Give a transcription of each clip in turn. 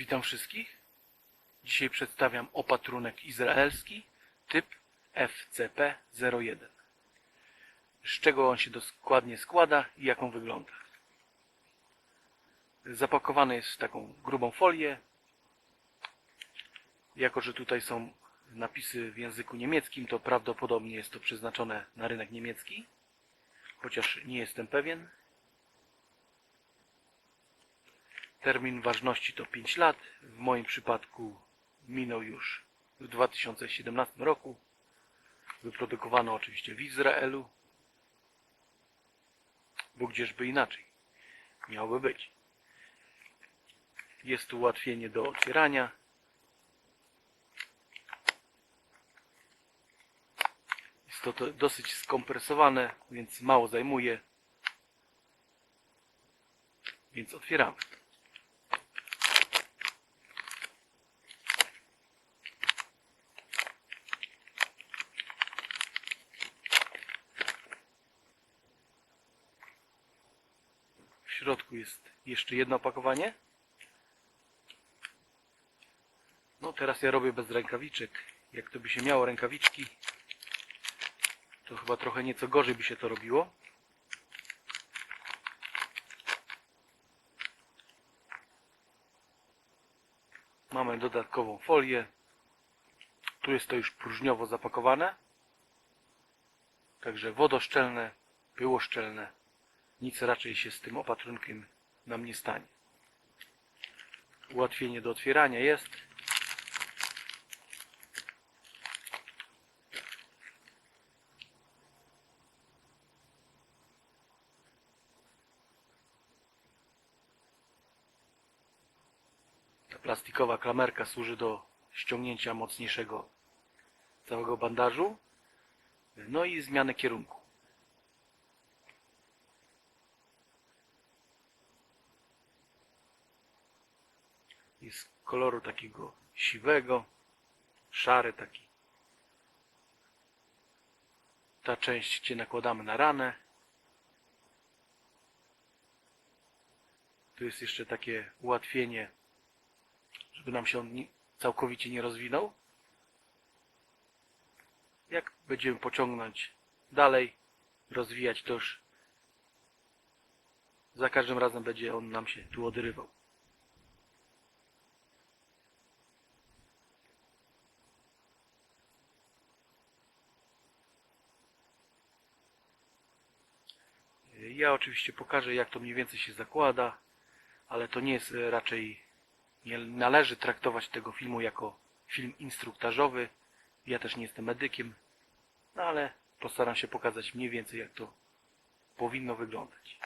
Witam wszystkich. Dzisiaj przedstawiam opatrunek izraelski typ FCP-01. Z czego on się dokładnie składa i jak on wygląda. Zapakowany jest w taką grubą folię. Jako, że tutaj są napisy w języku niemieckim, to prawdopodobnie jest to przeznaczone na rynek niemiecki. Chociaż nie jestem pewien. Termin ważności to 5 lat. W moim przypadku minął już w 2017 roku. Wyprodukowano oczywiście w Izraelu. Bo gdzieżby inaczej miałoby być. Jest tu ułatwienie do otwierania. Jest to, dosyć skompresowane, więc mało zajmuje. Więc otwieramy. Środku jest jeszcze jedno opakowanie. No teraz ja robię bez rękawiczek. Jak to by się miało rękawiczki, to chyba trochę nieco gorzej by się to robiło. Mamy dodatkową folię. Tu jest to już próżniowo zapakowane. Także wodoszczelne, pyłoszczelne. Nic raczej się z tym opatrunkiem nam nie stanie. Ułatwienie do otwierania jest. Ta plastikowa klamerka służy do ściągnięcia mocniejszego całego bandażu. No i zmiany kierunku. Jest koloru takiego siwego, szary taki. Ta część, gdzie nakładamy na ranę. Tu jest jeszcze takie ułatwienie, żeby nam się on całkowicie nie rozwinął. Jak będziemy pociągnąć dalej, rozwijać, to już za każdym razem będzie on nam się tu odrywał. Ja oczywiście pokażę jak to mniej więcej się zakłada, ale to nie jest e, raczej, nie należy traktować tego filmu jako film instruktażowy. Ja też nie jestem medykiem, no ale postaram się pokazać mniej więcej jak to powinno wyglądać.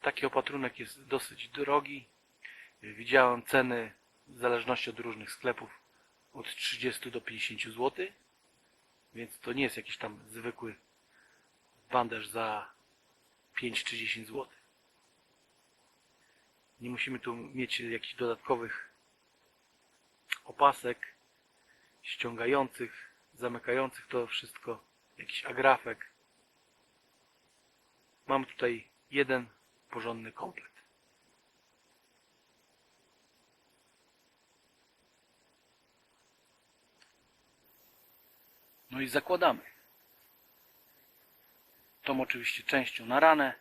Taki opatrunek jest dosyć drogi. Widziałem ceny w zależności od różnych sklepów od 30 do 50 zł. Więc to nie jest jakiś tam zwykły bandaż za 5 czy 10 zł. Nie musimy tu mieć jakichś dodatkowych opasek ściągających, zamykających to wszystko, jakiś agrafek. Mamy tutaj jeden porządny komplet. No i zakładamy. Tą oczywiście częścią na ranę.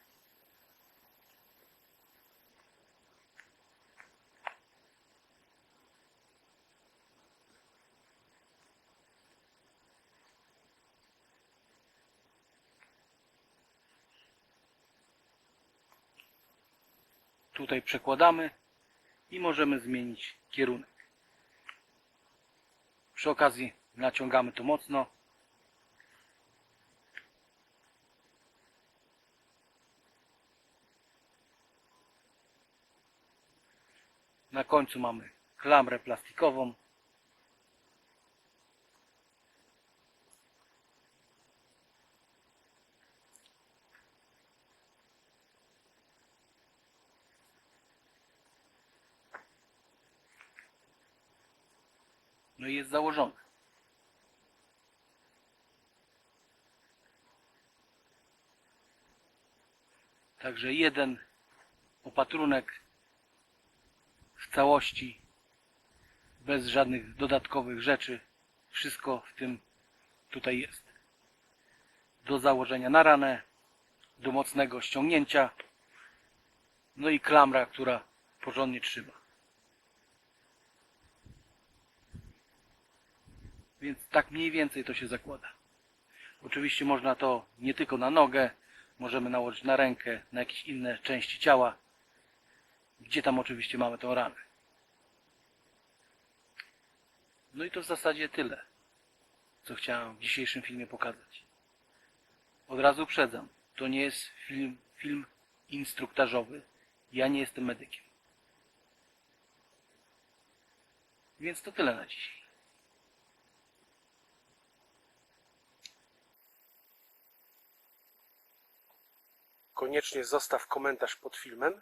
Tutaj przekładamy i możemy zmienić kierunek. Przy okazji naciągamy to mocno. Na końcu mamy klamrę plastikową. No i jest założone. Także jeden opatrunek w całości, bez żadnych dodatkowych rzeczy. Wszystko w tym tutaj jest. Do założenia na ranę, do mocnego ściągnięcia, no i klamra, która porządnie trzyma. Więc tak mniej więcej to się zakłada. Oczywiście można to nie tylko na nogę, możemy nałożyć na rękę, na jakieś inne części ciała, gdzie tam oczywiście mamy tą ranę. No i to w zasadzie tyle, co chciałem w dzisiejszym filmie pokazać. Od razu uprzedzam, to nie jest film, film instruktażowy. Ja nie jestem medykiem. Więc to tyle na dzisiaj. Koniecznie zostaw komentarz pod filmem.